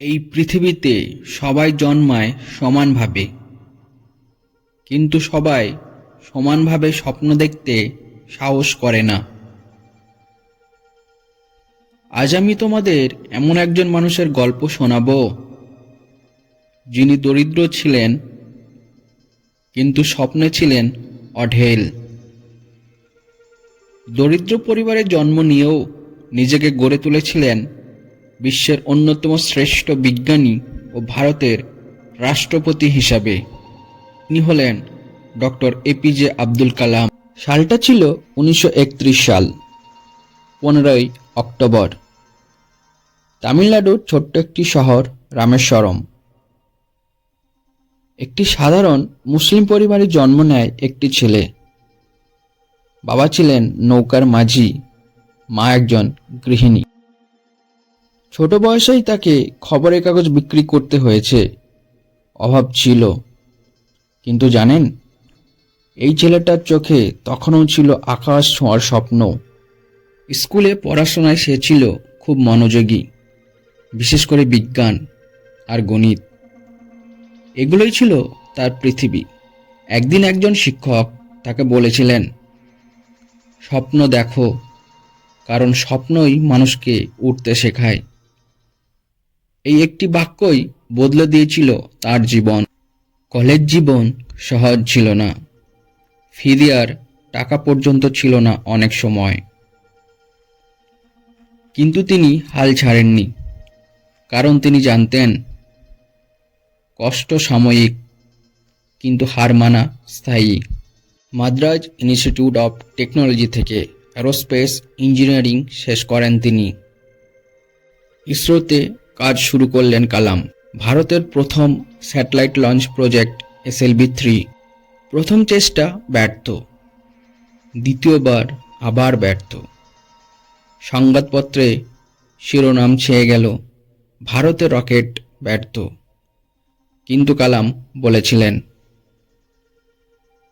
এই পৃথিবীতে সবাই জন্মায় সমানভাবে। কিন্তু সবাই সমানভাবে স্বপ্ন দেখতে সাহস করে না। আজ আমি তোমাদের এমন একজন মানুষের গল্প শোনাবো, যিনি দরিদ্র ছিলেন, কিন্তু স্বপ্নে ছিলেন অঢেল। দরিদ্র পরিবারে জন্ম নিয়েও নিজেকে গড়ে তুলেছিলেন বিশ্বের অন্যতম শ্রেষ্ঠ বিজ্ঞানী ও ভারতের রাষ্ট্রপতি হিসাবে। তিনি হলেন ডক্টর এপিজে আব্দুল কালাম। সালটা ছিল উনিশশো একত্রিশ সাল, পনেরোই অক্টোবর। তামিলনাড়ুর ছোট্ট একটি শহর রামেশ্বরম। একটি সাধারণ মুসলিম পরিবারে জন্ম নেয় একটি ছেলে। বাবা ছিলেন নৌকার মাঝি, মা একজন গৃহিণী। ছোট বয়সেই তাকে খবরের কাগজ বিক্রি করতে হয়েছে। অভাব ছিল। কিন্তু জানেন, এই ছেলেটার চোখে তখনও ছিল আকাশ ছোঁয়ার স্বপ্ন। স্কুলে পড়াশোনায় সে ছিল খুব মনোযোগী, বিশেষ করে বিজ্ঞান আর গণিত। এগুলোই ছিল তার পৃথিবী। একদিন একজন শিক্ষক তাকে বলেছিলেন, স্বপ্ন দেখো, কারণ স্বপ্নই মানুষকে উঠতে শেখায়। এই একটি বাক্যই বদলে দিয়েছিল তার জীবন। কলেজ জীবন সহজ ছিল না। ফি দেওয়ার টাকা পর্যন্ত ছিল না অনেক সময়। কিন্তু তিনি হাল ছাড়েননি। কারণ তিনি জানতেন, কষ্ট সাময়িক, কিন্তু হার মানা স্থায়ী। মাদ্রাজ ইনস্টিটিউট অফ টেকনোলজি থেকে অ্যারোস্পেস ইঞ্জিনিয়ারিং শেষ করেন তিনি। ইসরোতে কাজ শুরু করলেন কালাম। ভারতের প্রথম satellite launch project SLV three. প্রথম চেষ্টা ব্যর্থ। দ্বিতীয়বার আবার ব্যর্থ। সংবাদপত্রে শিরোনাম ছেয়ে গেল, ভারতে রকেট ব্যর্থ। কিন্তু কালাম বলেছিলেন,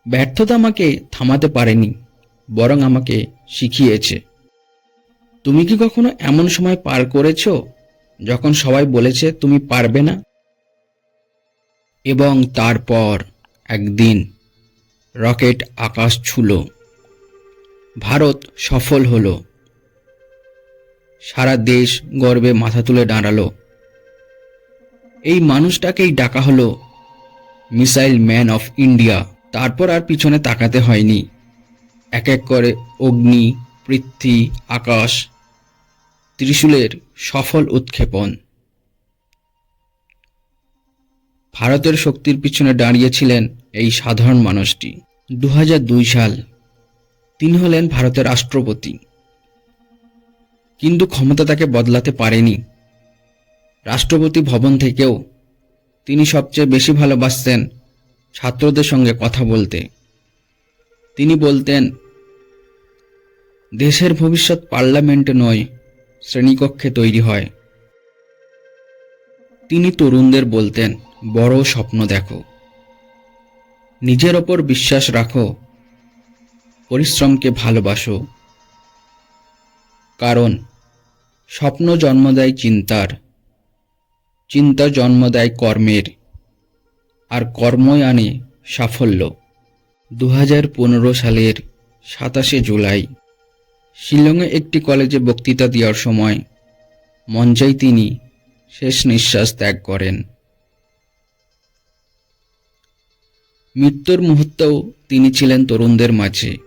ব্যর্থতা আমাকে থামাতে পারেনি, বরং আমাকে শিখিয়েছে। তুমি কি কখনো এমন সময় পার করেছ যখন সবাই বলেছে, তুমি পারবে না? এবং তারপর একদিন রকেট আকাশ ছুল। ভারত সফল হলো। সারা দেশ গর্বে মাথা তুলে দাঁড়াল। এই মানুষটাকেই ডাকা হলো মিসাইল ম্যান অফ ইন্ডিয়া। তারপর আর পিছনে তাকাতে হয়নি। এক এক করে অগ্নি, পৃথ্বী, আকাশ ত্রিশূলের সফল উৎক্ষেপণ। ভারতের শক্তির পিছনে দাঁড়িয়েছিলেন এই সাধারণ মানুষটি। দু হাজার দুই সাল তিনি হলেন ভারতের রাষ্ট্রপতি। কিন্তু ক্ষমতা তাকে বদলাতে পারেনি। রাষ্ট্রপতি ভবন থেকেও তিনি সবচেয়ে বেশি ভালোবাসতেন ছাত্রদের সঙ্গে কথা বলতে। তিনি বলতেন, দেশের ভবিষ্যৎ পার্লামেন্টে নয় শ্রেণীকক্ষে তৈরি হয়। তিনি তরুণদের বলতেন, বড় স্বপ্ন দেখো। নিজের ওপর বিশ্বাস রাখো। পরিশ্রমকে ভালোবাসো। কারণ, স্বপ্ন জন্ম দেয় চিন্তার। চিন্তা জন্ম দেয় কর্মের। আর কর্মই আনে সাফল্য। দু হাজার পনেরো সালের সাতাশে জুলাই। শিলংয়ে একটি কলেজে বক্তৃতা দেওয়ার সময় মঞ্চাই তিনি শেষ নিঃশ্বাস ত্যাগ করেন। মৃত্যুর মুহূর্তেও তিনি ছিলেন তরুণদের মাঝে,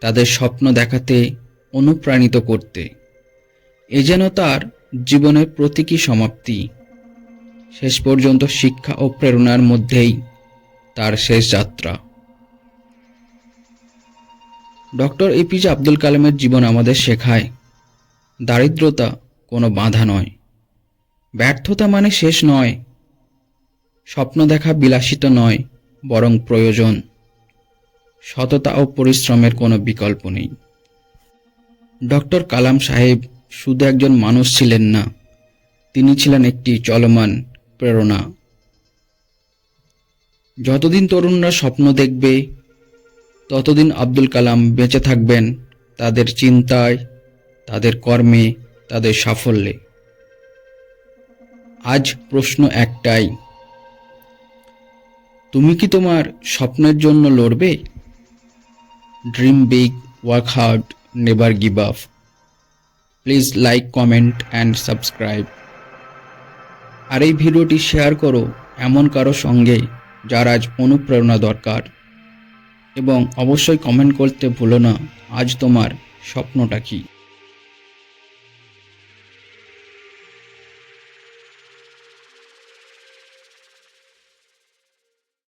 তাদের স্বপ্ন দেখাতে, অনুপ্রাণিত করতে। এ যেন তার জীবনের প্রতীকী সমাপ্তি। শেষ পর্যন্ত শিক্ষা ও প্রেরণার মধ্যেই তার শেষ যাত্রা। ডক্টর এপিজে আব্দুল কালামের জীবন আমাদের শেখায়। দারিদ্রতা কোনো বাধা নয়। ব্যর্থতা মানে শেষ নয়। স্বপ্ন দেখা বিলাসিত নয়, বরং প্রয়োজন। সততা ও পরিশ্রমের কোনো বিকল্প নেই। ডক্টর কালাম সাহেব শুধু একজন মানুষ ছিলেন না, তিনি ছিলেন একটি চলমান প্রেরণা। যতদিন তরুণরা স্বপ্ন দেখবে ততদিন আব্দুল কালাম বেঁচে থাকবেন তাদের চিন্তায়, তাদের কর্মে, তাদের সাফল্যে। আজ প্রশ্ন একটাই, তুমি কি তোমার স্বপ্নের জন্য লড়বে? Dream big work hard never give up please like comment and subscribe আর এই ভিডিওটি শেয়ার করো এমন কারও সঙ্গে যার আজ অনুপ্রেরণা দরকার। এবং অবশ্যই কমেন্ট করতে ভুলো না। আজ তোমার স্বপ্নটা কী?